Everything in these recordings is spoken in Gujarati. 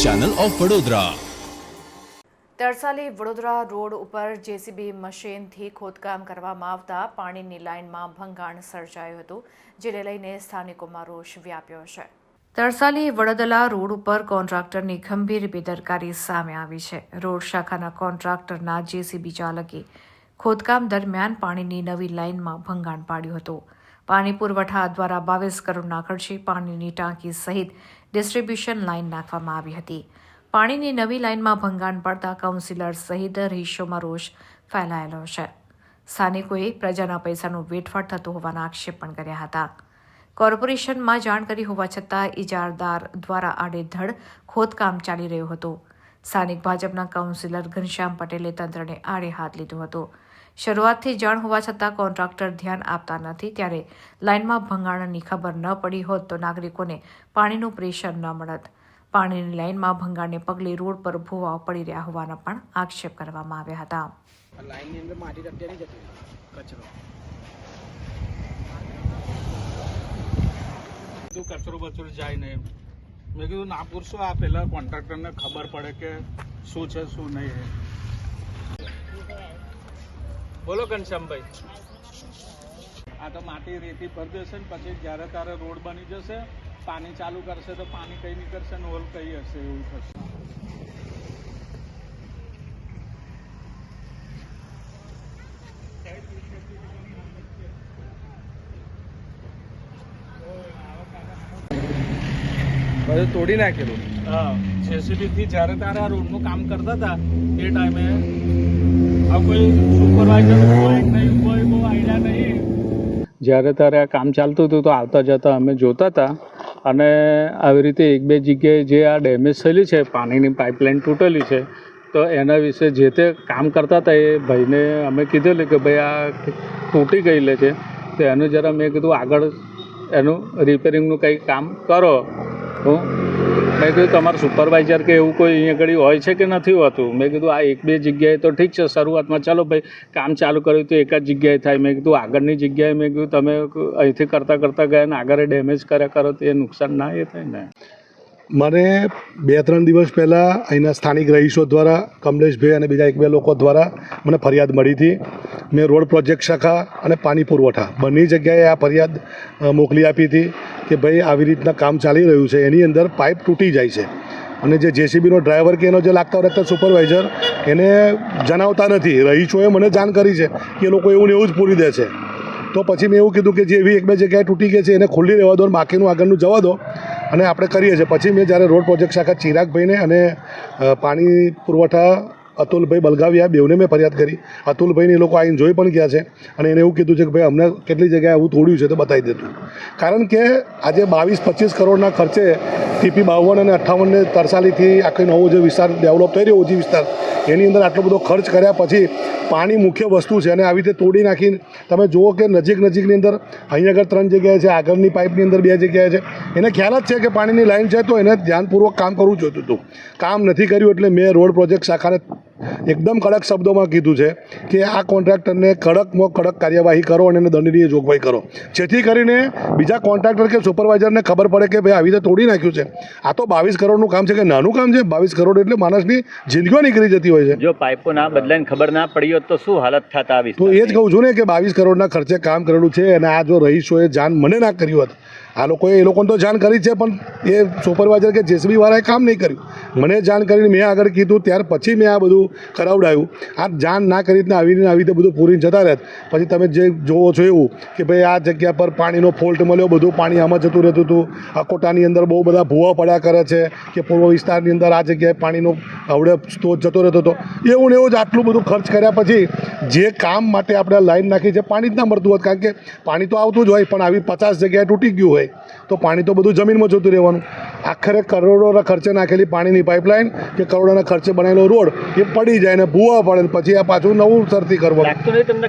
Channel of Vadodara. Tarsali Vadodara road ઉપર જેસીબી મશીનથી ખોદકામ કરવામાં આવતા પાણીની લાઇનમાં ભંગાણ સર્જાયું હતું, જેને લઈને સ્થાનિકોમાં રોષ વ્યાપ્યો છે. તરસાલી વડોદરા રોડ ઉપર કોન્ટ્રાક્ટરની ગંભીર બેદરકારી સામે આવી છે. રોડ શાખાના કોન્ટ્રાક્ટરના જેસીબી ચાલકે ખોદકામ દરમિયાન પાણીની નવી લાઇનમાં ભંગાણ પાડ્યું હતું. પાણી પુરવઠા દ્વારા બાવીસ કરોડના ખર્ચે પાણીની ટાંકી સહિત ડિસ્ટ્રીબ્યુશન લાઇન નાખવામાં આવી હતી. પાણીની નવી લાઇનમાં ભંગાણ પડતા કાઉન્સિલર સહિત રહીશોમાં રોષ ફેલાયેલો છે. સ્થાનિકોએ પ્રજાના પૈસાનું વેઠવાટ થતું હોવાના આક્ષેપ પણ કર્યા હતા. કોર્પોરેશનમાં જાણ કરી હોવા છતાં ઇજારદાર દ્વારા આડેધડ ખોદકામ ચાલી રહ્યું હતું. સ્થાનિક ભાજપના કાઉન્સિલર ઘનશ્યામ પટેલે તંત્રને આડે હાથ લીધો હતો. શરૂઆતથી જાણ હોવા છતાં કોન્ટ્રાક્ટર ધ્યાન આપતા નથી. ત્યારે લાઇનમાં ભંગાણની ખબર ન પડી હોત તો નાગરિકોને પાણીનું પ્રેશર ન મળત. પાણીની લાઇનમાં ભંગાણને પગલે રોડ પર ભૂવાઓ પડી રહ્યા હોવાના પણ આક્ષેપ કરવામાં આવ્યા હતા. આ અંદર માટી અત્યારે જતી? કચરો. બચરો જાય નહીં મેં કીધું ના પૂરશો આ પહેલાં કોન્ટ્રાક્ટરને ખબર પડે કે શું છે શું નહીં બોલો ઘનશ્યામભાઈ. આ તો માટી રેતી ભરી દેશે ને પછી જ્યારે તારે રોડ બની જશે પાણી ચાલુ કરશે તો પાણી કઈ નીકળશે ને ઓલ કઈ હશે એવું થશે. બધું તોડી નાખેલું. હા જેસીબીથી જ્યારે તારે આ રોડનું કામ કરતા હતા એ ટાઈમે જ્યારે ત્યારે આ કામ ચાલતું હતું તો આવતા જતા અમે જોતા હતા અને આવી રીતે એક બે જગ્યાએ જે આ ડેમેજ થયેલી છે, પાણીની પાઇપલાઇન તૂટેલી છે, તો એના વિશે જે તે કામ કરતા હતા એ ભાઈને અમે કીધેલું કે ભાઈ, આ તૂટી ગયેલી છે. તો એનું જરા મેં કીધું, આગળ એનું રિપેરિંગનું કંઈ કામ કરો. હું મેં કીધું, તમારું સુપરવાઇઝર કે એવું કોઈ અહીંયા ઘડી હોય છે કે નથી હોતું? મેં કીધું આ એક બે જગ્યાએ તો ઠીક છે, શરૂઆતમાં ચાલો ભાઈ, કામ ચાલુ કર્યું તો એક જ જગ્યાએ થાય. મેં કીધું, આગળની જગ્યાએ મેં કીધું, તમે અહીંથી કરતાં કરતાં ગયા ને આગળ ડેમેજ કર્યા કરો તો એ નુકસાન ના એ થાય ને. મને બે ત્રણ દિવસ પહેલાં અહીંના સ્થાનિક રહીશો દ્વારા, કમલેશભાઈ અને બીજા એક બે લોકો દ્વારા મને ફરિયાદ મળી હતી. મેં રોડ પ્રોજેક્ટ શાખા અને પાણી પુરવઠા બંને જગ્યાએ આ ફરિયાદ મોકલી આપી હતી. કે ભાઈ આવી રીતના કામ ચાલી રહ્યું છે, એની અંદર પાઇપ તૂટી જાય છે. અને જે જેસીબીનો ડ્રાઈવર કે એનો જે લાગતા રહેતા સુપરવાઇઝર, એને જણાવતા નથી. રહીશોએ મને જાણ કરી છે કે એ લોકો એવું ને એવું જ પૂરી દે છે. તો પછી મેં એવું કીધું કે જે એવી એક બે જગ્યાએ તૂટી ગઈ છે, એને ખુલ્લી રહેવા દો અને બાકીનું આગળનું જવા દો. અને આપણે કરીએ છીએ. પછી મેં જ્યારે રોડ પ્રોજેક્ટ શાખા ચિરાગભાઈને અને પાણી પુરવઠા અતુલભાઈ બલગાવ્યા બેવને મેં ફરિયાદ કરી. અતુલભાઈને લોકો આવીને જોઈ પણ ગયા છે અને એને એવું કીધું છે કે ભાઈ, અમને કેટલી જગ્યાએ આવું તોડ્યું છે તો બતાવી દેતું કારણ કે આજે બાવીસ પચીસ કરોડના ખર્ચે ટીપી બાવન અને અઠ્ઠાવનને તરસાલીથી આખી નવો જે વિસ્તાર ડેવલપ થઈ રહ્યો, ઓજી વિસ્તાર, એની અંદર આટલો બધો ખર્ચ કર્યા પછી પાણી મુખ્ય વસ્તુ છે અને આવી રીતે તોડી નાખીને તમે જુઓ કે નજીક નજીકની અંદર અહીંયા આગળ ત્રણ જગ્યાએ છે, આગળની પાઇપની અંદર બે જગ્યાએ છે. એને ખ્યાલ જ છે કે પાણીની લાઇન છે તો એને ધ્યાનપૂર્વક કામ કરવું જોઈતું હતું. કામ નથી કર્યું એટલે મેં રોડ પ્રોજેક્ટ શાખાને એકદમ કડક શબ્દોમાં કીધું છે કે આ કોન્ટ્રાક્ટરને કડકમાં કડક કાર્યવાહી કરો અને એને દંડનીય જોગવાઈ કરો. જેથી કરીને બીજા કોન્ટ્રાક્ટર કે સુપરવાઇઝરને ખબર પડે કે ભાઈ આવી રીતે તોડી નાખ્યું છે. આ તો બાવીસ કરોડનું કામ છે કે નાનું કામ છે? બાવીસ કરોડ એટલે માણસની જિંદગીઓ નીકળી જતી હોય છે. જો પાઇપો ના બદલાઈને ખબર ના પડી હોત તો શું હાલત થતા આવી તો એ જ કહું છું ને કે બાવીસ કરોડના ખર્ચે કામ કરેલું છે અને આ જો રહીશોએ જાન મને ના કર્યું હોત. આ લોકોએ એ લોકોને તો જાણ કરી છે પણ એ સુપરવાઇઝર કે જેસીબી વાળાએ કામ નહીં કર્યું. મને જાણ કરીને મેં આગળ કીધું ત્યાર પછી મેં આ બધું કરાવડાવ્યું આ જાણ ના કરી રીતના આવીને આવી રીતે બધું પૂરીને જતા રહેત. પછી તમે જે જોવો છો એવું કે ભાઈ આ જગ્યા પર પાણીનો ફોલ્ટ મળ્યો, બધું પાણી આમાં જતું રહેતું હતું. અકોટાની અંદર બહુ બધા ભૂવા પડ્યા કરે છે કે પૂર્વ વિસ્તારની અંદર આ જગ્યાએ પાણીનો આવડે સ્ત્રોત જતો રહેતો હતો. એવું ને એવું જ આટલું બધું ખર્ચ કર્યા પછી જે કામ માટે આપણે લાઈન નાખી છે પાણી જ ના મળતું હોત. કારણ કે પાણી તો આવતું જ હોય, પણ આવી પચાસ જગ્યાએ તૂટી ગયું હોય, તો પાણી તો બધું જમીનમાં જતું રહેવાનું. આખરે કરોડોના ખર્ચે નાખેલી પાણીની પાઇપલાઇન કે કરોડોના ખર્ચે બનાવેલો રોડ, એ પડી જાય ને ભૂવા પડે ને પછી આ પાછું નવું સરથી લાગતું નથી તમને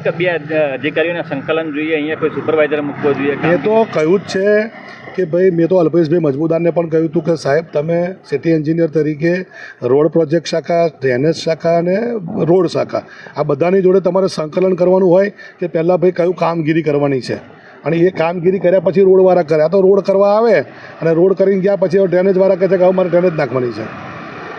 અધિકારીઓને સંકલન જોઈએ અહીંયા કોઈ સુપરવાઇઝર મૂકવો જોઈએ મેં તો કહ્યું જ છે કે ભાઈ મેં તો અલ્પેશભાઈ મજમુદારને પણ કહ્યું હતું કે સાહેબ તમે સિટી એન્જિનિયર તરીકે રોડ પ્રોજેક્ટ શાખા ડ્રેનેજ શાખા અને રોડ શાખા આ બધાની જોડે તમારે સંકલન કરવાનું હોય કે પહેલાં ભાઈ કયું કામગીરી કરવાની છે? અને એ કામગીરી કર્યા પછી રોડવાળા કર્યા આ તો રોડ કરવા આવે અને રોડ કરીને ગયા પછી ડ્રેનેજવાળા કહે છે કે હવે મારે ડ્રેનેજ નાખવાની છે.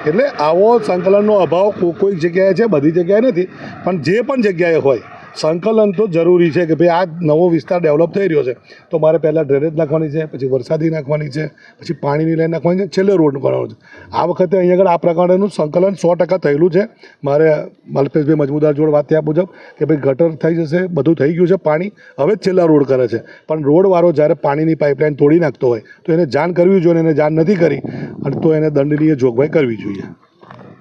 એટલે આવો સંકલનનો અભાવ કોઈ કોઈક જગ્યાએ છે, બધી જગ્યાએ નથી, પણ જે પણ જગ્યાએ હોય સંકલન તો જરૂરી છે કે ભાઈ આ નવો વિસ્તાર ડેવલપ થઈ રહ્યો છે. તો મારે પહેલાં ડ્રેનેજ નાખવાની છે, પછી વરસાદી નાખવાની છે, પછી પાણીની લાઈન નાખવાની છે, છેલ્લે રોડ કરવાનો છે. આ વખતે અહીં આગળ આ પ્રકારનું સંકલન સો ટકા થયેલું છે. મારે મલ્પેશભાઈ મજમુદાર જોડે વાત ત્યાં મુજબ કે ભાઈ ગટર થઈ જશે, બધું થઈ ગયું છે પાણી, હવે જ છેલ્લા રોડ કરે છે. પણ રોડવાળો જ્યારે પાણીની પાઇપલાઇન તોડી નાખતો હોય, તો એને જાણ કરવી જોઈએ એને જાણ નથી કરી. અને તો એને દંડનીય જોગવાઈ કરવી જોઈએ.